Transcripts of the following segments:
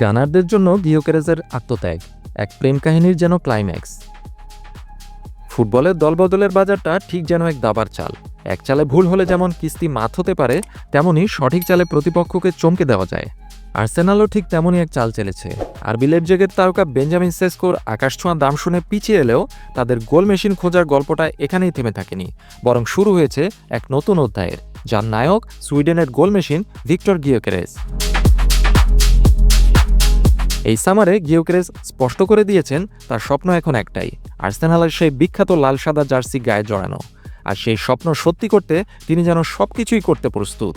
গানারদের জন্য গিওকেরেজের আত্মত্যাগ, এক প্রেম কাহিনীর যেন ক্লাইম্যাক্স ফুটবলের দলবদলের বাজারটা ঠিক যেন এক দাবার চাল। এক চালে ভুল হলে যেমন কিস্তি মাত হতে পারে, তেমনি সঠিক চালে প্রতিপক্ষকে চমকে দেওয়া যায়। আর্সেনালও ঠিক তেমনই এক চাল চেলেছে। আর বিলের জেগের তারকা বেঞ্জামিন সেস্কোর আকাশছোঁয়া দাম শুনে পিছিয়ে এলেও তাদের গোল মেশিন খোঁজার গল্পটা এখানেই থেমে থাকেনি, বরং শুরু হয়েছে এক নতুন অধ্যায়ের। যার নায়ক সুইডেনের গোল মেশিন ভিক্টর গিওকেরেস। এই সামারে গিওকেরেস স্পষ্ট করে দিয়েছেন, তার স্বপ্ন এখন একটাই, আর্সেনালের সেই বিখ্যাত লাল সাদা জার্সি গায়ে জড়ানো। আর সেই স্বপ্ন সত্যি করতে তিনি যেন সবকিছুই করতে প্রস্তুত।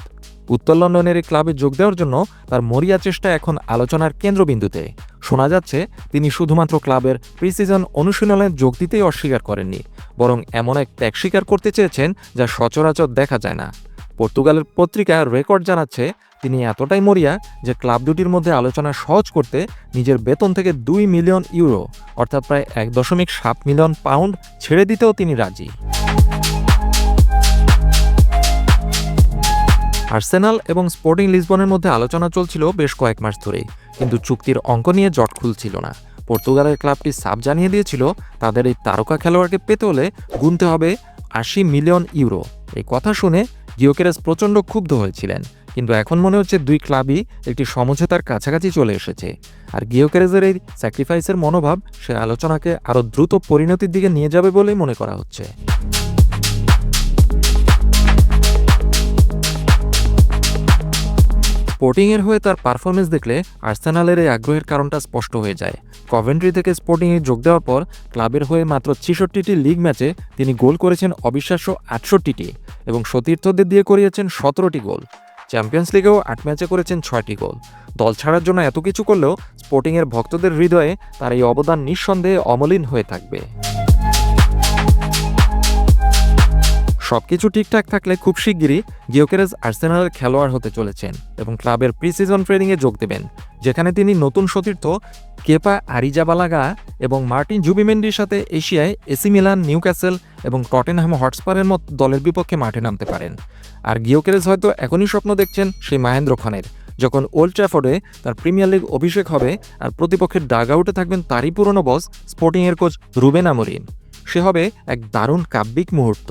উত্তর লন্ডনের এই ক্লাবে যোগ দেওয়ার জন্য তার মরিয়া চেষ্টা এখন আলোচনার কেন্দ্রবিন্দুতে। শোনা যাচ্ছে, তিনি শুধুমাত্র ক্লাবের প্রিসিজন অনুশীলনে যোগ দিতেই অস্বীকার করেননি, বরং এমন এক ত্যাগ স্বীকার করতে চেয়েছেন যা সচরাচর দেখা যায় না। পর্তুগালের পত্রিকা রেকর্ড জানাচ্ছে, তিনি এতটাই মরিয়া যে ক্লাব দুটির মধ্যে আলোচনা সহজ করতে নিজের বেতন থেকে দুই মিলিয়ন ইউরো, অর্থাৎ প্রায় এক দশমিক সাত মিলিয়ন পাউন্ড ছেড়ে দিতেও তিনি রাজি। আর্সেনাল এবং স্পোর্টিং লিসবনের মধ্যে আলোচনা চলছিল বেশ কয়েক মাস ধরেই, কিন্তু চুক্তির অঙ্ক নিয়ে জট খুলছিল না। পর্তুগালের ক্লাবটি সাব জানিয়ে দিয়েছিল, তাদের এই তারকা খেলোয়াড়কে পেতে হলে গুনতে হবে আশি মিলিয়ন ইউরো। এই কথা শুনে গিওকেরেস প্রচণ্ড ক্ষুব্ধ হয়েছিলেন, কিন্তু এখন মনে হচ্ছে দুই ক্লাবই একটি সমঝোতার কাছাকাছি চলে এসেছে। আর গিওকেরেজের এই স্যাক্রিফাইসের মনোভাব সে আলোচনাকে আরও দ্রুত পরিণতির দিকে নিয়ে যাবে বলেই মনে করা হচ্ছে। স্পোর্টিংয়ের হয়ে তার পারফরমেন্স দেখলে আর্সেনালের এই আগ্রহের কারণটা স্পষ্ট হয়ে যায়। কভেন্ট্রি থেকে স্পোর্টিংয়ে যোগ দেওয়ার পর ক্লাবের হয়ে মাত্র ছেষট্টিটি লিগ ম্যাচে তিনি গোল করেছেন অবিশ্বাস্য আটষট্টিটি। এবং সতীর্থদের দিয়ে করিয়েছেন সতেরোটি গোল। চ্যাম্পিয়ন্স লিগেও আট ম্যাচে করেছেন ছয়টি গোল। দল ছাড়ার জন্য এত কিছু করলেও স্পোর্টিংয়ের ভক্তদের হৃদয়ে তার এই অবদান নিঃসন্দেহে অমলিন হয়ে থাকবে। সবকিছু ঠিকঠাক থাকলে খুব শিগগিরই গিওকেরেজ আর্সেনালের খেলোয়াড় হতে চলেছেন এবং ক্লাবের প্রি সিজন ট্রেনিংয়ে যোগ দেবেন, যেখানে তিনি নতুন সতীর্থ কেপা আরিজাবালাগা এবং মার্টিন জুবিমেন্ডির সাথে এশিয়ায় এসি মিলান, নিউক্যাসেল এবং টটেনহাম হটস্পারের মতো দলের বিপক্ষে মাঠে নামতে পারেন। আর গিওকেরেজ হয়তো এখনই স্বপ্ন দেখছেন সেই মাহেন্দ্র খানের। যখন ওল্ড ট্র্যাফোর্ডে তার প্রিমিয়ার লিগ অভিষেক হবে আর প্রতিপক্ষের ডাগ আউটে থাকবেন তারই পুরনো বস স্পোর্টিংয়ের কোচ রুবেন আমরিন। সে হবে এক দারুণ কাব্যিক মুহূর্ত।